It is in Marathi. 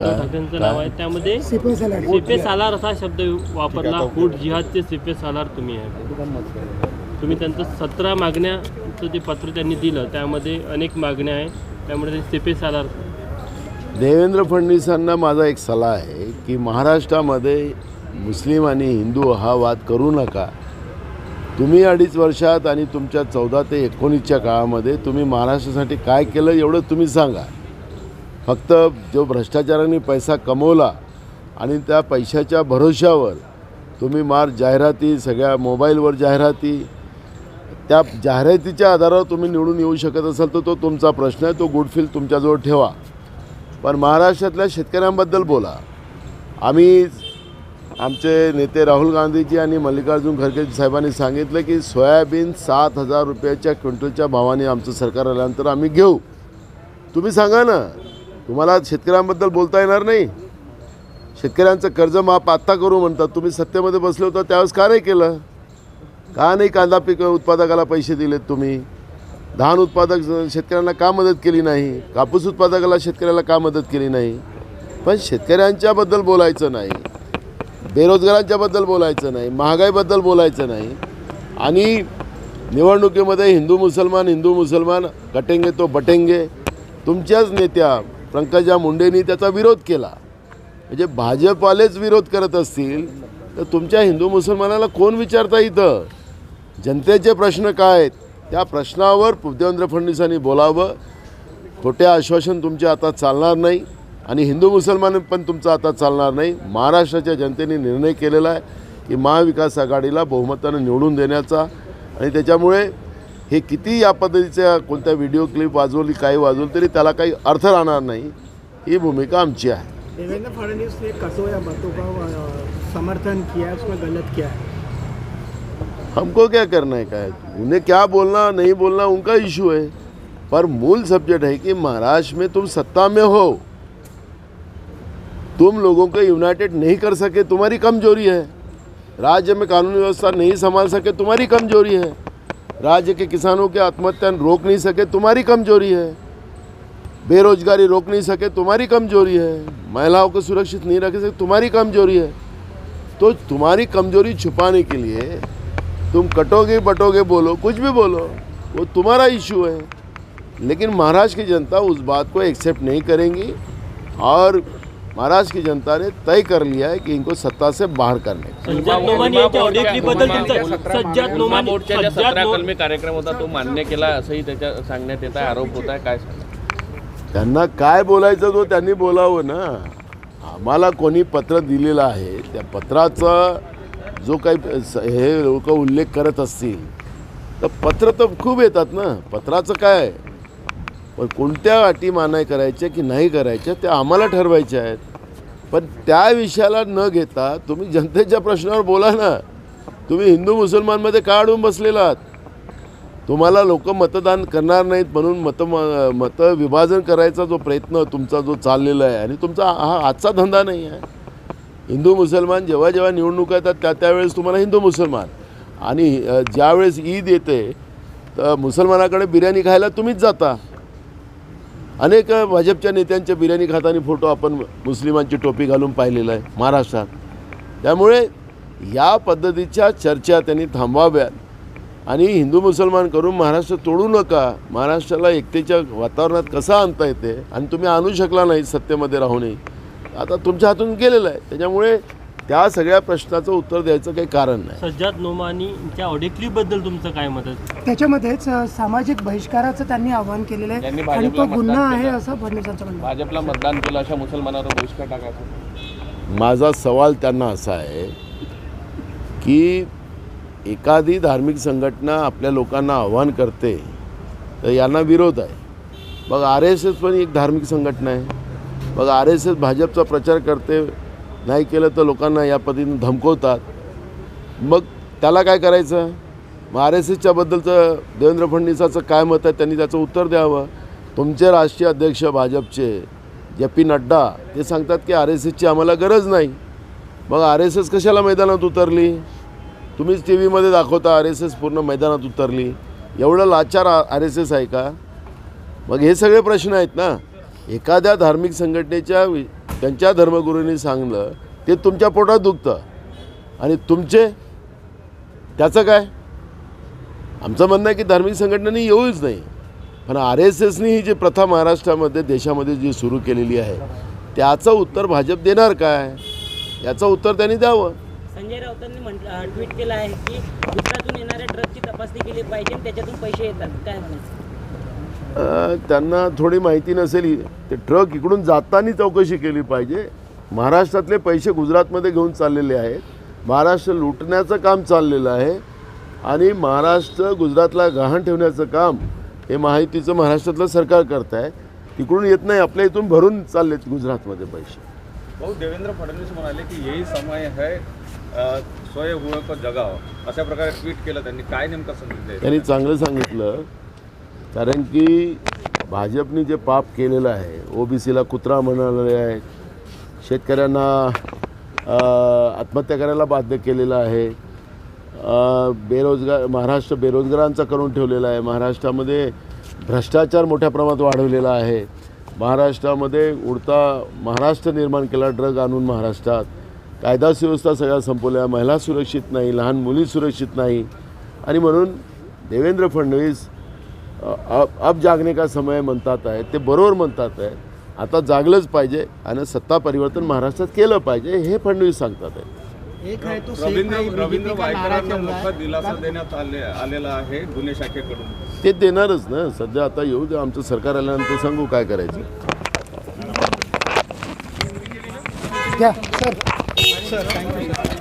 ठाकरेंचं नाव आहे. त्यामध्ये सिपे सालार असा शब्द वापरला. फूड जिहादचे सिपे सालार तुम्ही आहे. तुम्ही त्यांचं सतरा मागण्याचं जे पत्र त्यांनी दिलं त्यामध्ये अनेक मागण्या आहे त्यामुळे ते सिपे सालार देवेंद्र फडणवीसांना माझा एक सल्ला आहे की महाराष्ट्रामध्ये मुस्लिम आणि हिंदू हा वाद करू नका. तुम्ही अडीच वर्षात आणि तुमच्या चौदा ते एकोणीसच्या काळामध्ये तुम्ही महाराष्ट्रासाठी काय केलं एवढं तुम्ही सांगा. फक्त जो भ्रष्टाचाराने पैसा कमवला आणि त्या पैशाच्या भरोश्यावर तुम्ही मार जाहिराती सगळ्या मोबाईलवर जाहिराती त्या जाहिरातीच्या आधारावर तुम्ही निवडून येऊ शकत असाल तर तो तुमचा प्रश्न आहे तो गुडफील तुमच्याजवळ ठेवा. पण महाराष्ट्रातल्या शेतकऱ्यांबद्दल बोला. आम्ही आमचे नेते राहुल गांधीजी आणि मल्लिकार्जुन खरगे साहेबांनी सांगितलं की सोयाबीन सात हजार रुपयाच्या क्विंटलच्या भावाने आमचं सरकार आल्यानंतर आम्ही घेऊ. तुम्ही सांगा ना. तुम्हाला शेतकऱ्यांबद्दल बोलता येणार नाही. शेतकऱ्यांचं कर्ज माफ आत्ता करू म्हणतात. तुम्ही सत्तेमध्ये बसले होता त्यावेळेस का नाही केलं? का नाही कांदा पीक उत्पादकाला पैसे दिलेत तुम्ही? धान उत्पादक शेतकऱ्यांना का मदत केली नाही? कापूस उत्पादकाला शेतकऱ्याला का मदत केली नाही? पण शेतकऱ्यांच्याबद्दल बोलायचं नाही. बेरोजगारांच्याबद्दल बोलायचं नाही. महागाईबद्दल बोलायचं नाही. आणि निवडणुकीमध्ये हिंदू मुसलमान हिंदू मुसलमान कटेंगे तो बटेंगे तुमच्याच नेत्या पंकजा मुंडेंनी त्याचा विरोध केला. म्हणजे भाजपवालेच विरोध करत असतील तर तुमच्या हिंदू मुसलमानाला कोण विचारता इथं? जनतेचे प्रश्न काय आहेत? त्या प्रश्नावर देवेंद्र फडणवीसांनी बोलावं. खोटे आश्वासन तुमच्या आता चालणार नाही आणि हिंदू मुसलमान पण तुमचं आता चालणार नाही. महाराष्ट्राच्या जनतेने निर्णय केलेला आहे की महाविकास आघाडीला बहुमतानं निवडून देण्याचा आणि त्याच्यामुळे हे किती या पद्धतीच्या कोणत्या व्हिडिओ क्लिप वाजवली काही वाजवली तरी त्याला काही अर्थ राहणार नाही. ही भूमिका आमची आहे. देवेंद्र फडणवीस ने कसो या बातों का समर्थन किया है उसमें गलत किया है? हमको क्या करना है क्या? उन्हें क्या बोलना नहीं बोलना उनका इशू है. पर मूल सब्जेक्ट है कि महाराष्ट्र में तुम सत्ता में हो. तुम लोगों को यूनाइटेड नहीं कर सके तुम्हारी कमज़ोरी है. राज्य में कानून व्यवस्था नहीं संभाल सके तुम्हारी कमज़ोरी है. राज्य के किसानों के आत्महत्या रोक नहीं सके, तुम्हारी कमज़ोरी है। बेरोजगारी रोक नहीं सके, तुम्हारी कमज़ोरी है। महिलाओं को सुरक्षित नहीं रख सके, तुम्हारी कमज़ोरी है। तो तुम्हारी कमज़ोरी छुपाने के लिए तुम कटोगे, बटोगे, बोलो, कुछ भी बोलो, वो तुम्हारा इशू है। लेकिन महाराष्ट्र की जनता उस बात को एक्सेप्ट नहीं करेंगी और महाराष्ट्र की जनता ने तय कर लिया है कि इनको सत्ता से बाहर करने कार्यक्रम होता तो मान्य केला असंही त्याच्या सांगण्यात येत आहे आरोप होत काय सांगा त्यांना काय बोलायचं तो त्यांनी बोलावं ना. आम्हाला कोणी पत्र दिलेलं आहे त्या पत्राचा जो काही हे लोक उल्लेख करत असतील तर पत्र तर खूप येतात ना. पत्राचं काय पण कोणत्या अटी मानाय करायच्या की नाही करायच्या त्या आम्हाला ठरवायच्या आहेत. पण त्या विषयाला न घेता तुम्ही जनतेच्या प्रश्नावर बोला ना. तुम्ही हिंदू मुसलमानमध्ये का अडून बसलेला आहात तुम्हाला लोक मतदान करणार नाहीत म्हणून मत मतविभाजन करायचा जो प्रयत्न तुमचा जो चाललेला आहे आणि तुमचा हा आजचा धंदा नाही आहे. हिंदू मुसलमान जेव्हा जेव्हा निवडणुका येतात त्या त्यावेळेस तुम्हाला हिंदू मुसलमान. आणि ज्यावेळेस ईद येते तर मुसलमानाकडे बिर्याणी खायला तुम्हीच जाता. अनेक भाजपच्या नेत्यांच्या बिर्याणी खाताना फोटो आपण मुस्लिमांची टोपी घालून पाहिलेला आहे महाराष्ट्रात. त्यामुळे या पद्धतीच्या चर्चा त्यांनी थांबवाव्यात. आणि हिंदू मुसलमान करून महाराष्ट्र तोडू नका. महाराष्ट्राला एकतेच्या वातावरणात कसा आणता येते? आणि तुम्ही आणू शकला नाही सत्तेमध्ये राहूनही. आता तुमच्या हातून गेलेलं आहे. त्याच्यामुळे त्या सगळ्या प्रश्नाचं उत्तर द्यायचं काही कारण नाही. सज्जाद नोमानीच्या ऑडिओ क्लिपबद्दल तुमचं काय मत आहे? त्याच्यामध्येच अ, सामाजिक बहिष्काराचं त्यांनी आवाहन केलेलं त्यांनी आहे आणि भाजपला तो गुन्हा मतदान आहे केलं. असं फडणवीसांचं म्हणणं आहे. भाजपला मतदान केलं अशा मुसलमानावर बहिष्कार टाकायचा. माझा सवाल त्यांना असा आहे की एखादी धार्मिक संघटना आपल्या लोकांना आव्हान करते तर यांना विरोध आहे. मग आर एस एस पण एक धार्मिक संघटना आहे. मग आर एस एस भाजपचा प्रचार करते नाही केलं तर लोकांना या पद्धतीनं धमकवतात. मग त्याला काय करायचं? मग आर एस एसच्याबद्दलचं देवेंद्र फडणवीसाचं काय मत आहे? त्यांनी त्याचं उत्तर द्यावं. तुमचे राष्ट्रीय अध्यक्ष भाजपचे जे पी नड्डा ते सांगतात की आर एस एसची आम्हाला गरज नाही. मग आर एस एस कशाला मैदानात उतरली? तुम्हीच टी व्हीमध्ये दाखवता आर एस एस पूर्ण मैदानात उतरली. एवढं लाचार आर एस एस आहे का? मग हे सगळे प्रश्न आहेत ना? एखाद्या धार्मिक संघटनेच्या वि- त्यांच्या धर्मगुरूंनी सांगलं ते तुमच्या पोटात दुखतं. आणि तुमचे त्याचं काय? आमचं म्हणणं आहे की धार्मिक संघटनांनी येऊच नाही. पण आर एस एसनी ही जी प्रथा महाराष्ट्रामध्ये देशामध्ये जी सुरू केलेली आहे त्याचं उत्तर भाजप देणार काय? याचं उत्तर त्यांनी द्यावं. संजय राऊतांनी म्हटलं ट्विट केलं आहे की गुजरातून येणाऱ्या ट्रकची तपासणी केली पाहिजे त्याच्यातून पैसे येतात. काय म्हणायचं? त्यांना थोडी माहिती नसेल ते ट्रक इकडून जाताना चौकशी केली पाहिजे. महाराष्ट्रातले पैसे गुजरातमध्ये घेऊन चाललेले आहेत. महाराष्ट्र लुटण्याचं काम चाललेलं आहे. आणि महाराष्ट्र गुजरातला गहाण ठेवण्याचं काम हे माहितीचं महाराष्ट्रातलं सरकार करत आहे तिकडून येत नाही आपल्या इथून भरून चाललेत गुजरातमध्ये पैसे. भाऊ देवेंद्र फडणवीस म्हणाले की यही समय है स्वय जगाव अशा प्रकारे ट्विट केलं त्यांनी काय नेमका द्यायचा त्यांनी चांगलं सांगितलं कारण की भाजपने जे पाप केलेलं आहे ओबीसीला कुत्रा म्हणाले आहे शेतकऱ्यांना आत्महत्या करायला बाध्य केलेलं आहे बेरोजगार महाराष्ट्र बेरोजगारांचा करून ठेवलेला आहे महाराष्ट्रामध्ये भ्रष्टाचार मोठ्या प्रमाणात वाढवलेला आहे महाराष्ट्रामध्ये उडता महाराष्ट्र निर्माण केला ड्रग आणून महाराष्ट्रात कायदा सुव्यवस्था सगळ्या संपवल्या महिला सुरक्षित नाही लहान मुली सुरक्षित नाही आणि म्हणून देवेंद्र फडणवीस अब अब जागने का समय म्हणतात आहे ते बरोबर म्हणतात आहे. आता जागलंच पाहिजे आणि सत्ता परिवर्तन महाराष्ट्रात केलं पाहिजे हे फडणवीस सांगतात आहे. एक है तो रवींद्र रवींद्र वायकरांना मोठा है दिलासा देण्यात आले आलेला आहे गुन्हे शाखेकडून. ते देणारच ना. सध्या आता येऊ दे आमचं सरकार आल्यानंतर सांगू काय करायचं. क्या सर. Sir thank you